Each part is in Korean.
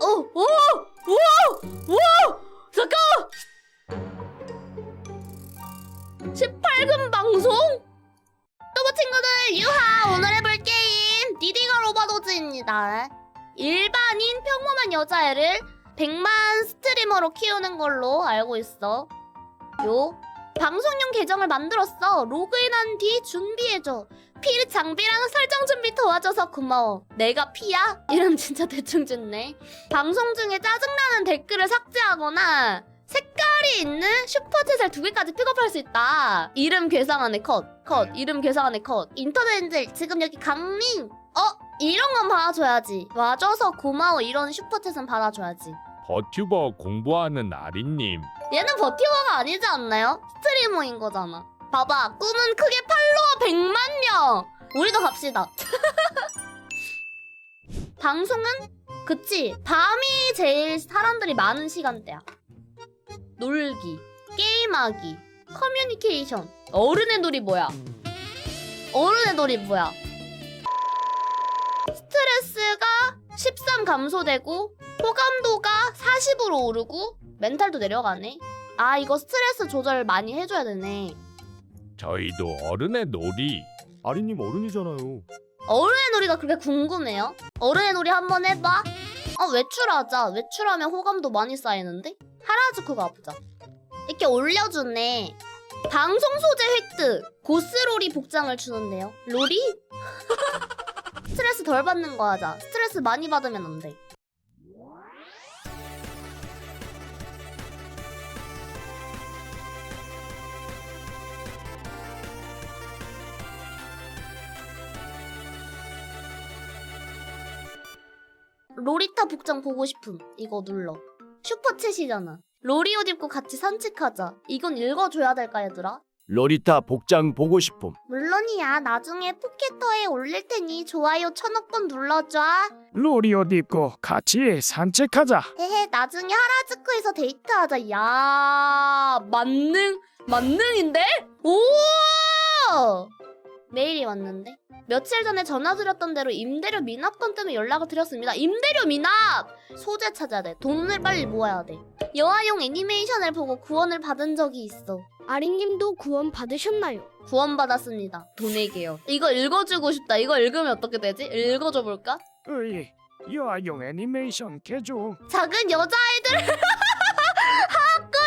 오! 오! 오! 오! 잠깐! 18금 방송? 또보 친구들 유하 오늘 해볼 게임 디디가 로바도즈입니다 일반인 평범한 여자애를 100만 스트리머로 키우는 걸로 알고 있어 요 방송용 계정을 만들었어 로그인한 뒤 준비해줘 피 장비랑 설정 준비 도와줘서 고마워 내가 피야? 이름 진짜 대충 짓네 방송 중에 짜증나는 댓글을 삭제하거나 색깔이 있는 슈퍼챗을 두 개까지 픽업할 수 있다. 이름 괴상하네 컷. 컷. 이름 괴상하네 컷. 인터넷 지금 여기 강림. 어? 이런 건 받아줘야지. 와줘서 고마워. 이런 슈퍼챗은 받아줘야지. 버튜버 공부하는 아리님 얘는 버티버가 아니지 않나요? 스트리머인 거잖아. 봐봐. 꿈은 크게 팔로워 100만 명. 우리도 갑시다. 방송은 그치. 밤이 제일 사람들이 많은 시간대야. 놀기, 게임하기, 커뮤니케이션. 어른의 놀이 뭐야? 어른의 놀이 뭐야? 스트레스가 13 감소되고 호감도가 40으로 오르고 멘탈도 내려가네. 아 이거 스트레스 조절 많이 해줘야 되네. 저희도 어른의 놀이 아리님 어른이잖아요. 어른의 놀이가 그렇게 궁금해요? 어른의 놀이 한번 해봐. 어 외출하자. 외출하면 호감도 많이 쌓이는데? 하라주쿠 가보자. 이렇게 올려주네. 방송 소재 획득. 고스로리 복장을 주는데요. 로리? 스트레스 덜 받는 거 하자. 스트레스 많이 받으면 안 돼. 로리타 복장 보고 싶음. 이거 눌러. 슈퍼챗이잖아. 로리 옷 입고 같이 산책하자. 이건 읽어줘야 될까 얘들아? 로리타 복장 보고 싶음. 물론이야. 나중에 포켓터에 올릴 테니 좋아요 천억 번 눌러줘. 로리 옷 입고 같이 산책하자. 헤헤. 나중에 하라즈쿠에서 데이트하자. 야 만능 만능인데? 오! 메일이 왔는데 며칠 전에 전화 드렸던 대로 임대료 미납건 때문에 연락을 드렸습니다. 임대료 미납! 소재 찾아야 돼. 돈을 빨리 모아야 돼. 여아용 애니메이션을 보고 구원을 받은 적이 있어. 아리님도 구원 받으셨나요? 구원받았습니다. 돈에게요. 이거 읽어주고 싶다. 이거 읽으면 어떻게 되지? 읽어줘 볼까? 으이, 여아용 애니메이션 개조. 작은 여자아이들 하악거리는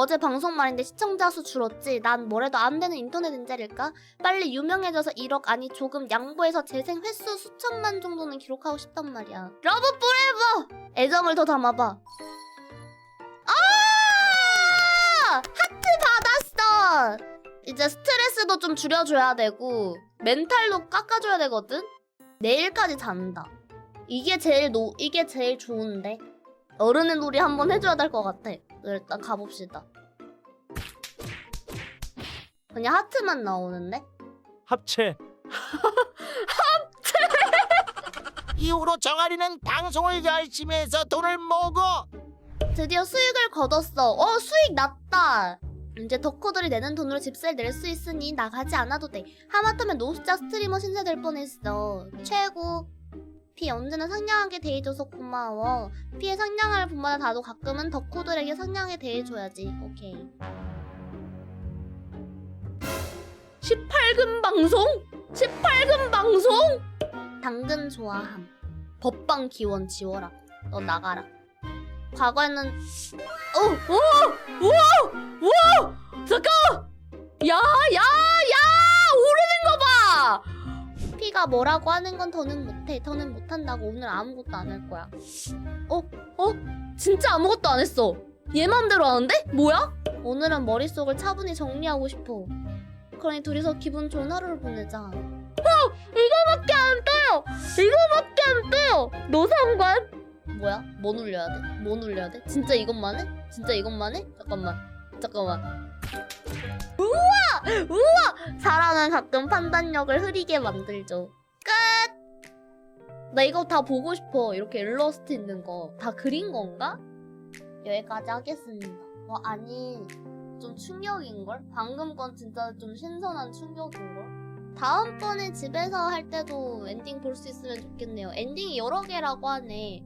어제 방송 말인데 시청자 수 줄었지? 난 뭐래도 안 되는 인터넷 인재일까? 빨리 유명해져서 1억 아니 조금 양보해서 재생 횟수 수천만 정도는 기록하고 싶단 말이야. 러브 포레버! 애정을 더 담아봐. 아! 하트 받았어! 이제 스트레스도 좀 줄여줘야 되고 멘탈도 깎아줘야 되거든? 내일까지 잔다. 이게 제일 노 이게 제일 좋은데? 어른의 놀이 한번 해줘야 될 것 같아. 일단 가봅시다. 그냥 하트만 나오는데? 합체. 이후로 정아리는 방송을 열심히 해서 돈을 모으고 드디어 수익을 거뒀어. 어 수익 났다. 이제 덕후들이 내는 돈으로 집세를 낼 수 있으니 나가지 않아도 돼. 하마터면 노숙자 스트리머 신세될 뻔했어. 최고. 피 언제나 상냥하게 대해줘서 고마워. 피의 상냥함을 본받아 나도 가끔은 덕후들에게 상냥하게 대해줘야지. 오케이. 18금 방송? 18금 방송? 당근 좋아함. 법방 기원 지워라. 너 나가라. 과거에는 어, 오, 우와, 우와, 잠깐, 야, 야. 피가 뭐라고 하는 건 더는 못해. 더는 못한다고 오늘 아무것도 안 할 거야. 어, 어, 진짜 아무것도 안 했어. 얘 맘대로 하는데? 뭐야? 오늘은 머릿속을 차분히 정리하고 싶어. 그러니 둘이서 기분 좋은 하루를 보내자. 어, 이거밖에 안 떠요. 이거밖에 안 떠요. 너 상관? 뭐야? 뭐 눌려야 돼? 뭐 눌려야 돼? 진짜 이것만 해? 진짜 이것만 해? 잠깐만. 잠깐만. 우와! 우와! 사람은 가끔 판단력을 흐리게 만들죠. 끝! 나 이거 다 보고 싶어. 이렇게 일러스트 있는 거. 다 그린 건가? 여기까지 하겠습니다. 와, 아니. 좀 충격인걸? 방금 건 진짜 좀 신선한 충격인걸? 다음번에 집에서 할 때도 엔딩 볼 수 있으면 좋겠네요. 엔딩이 여러 개라고 하네.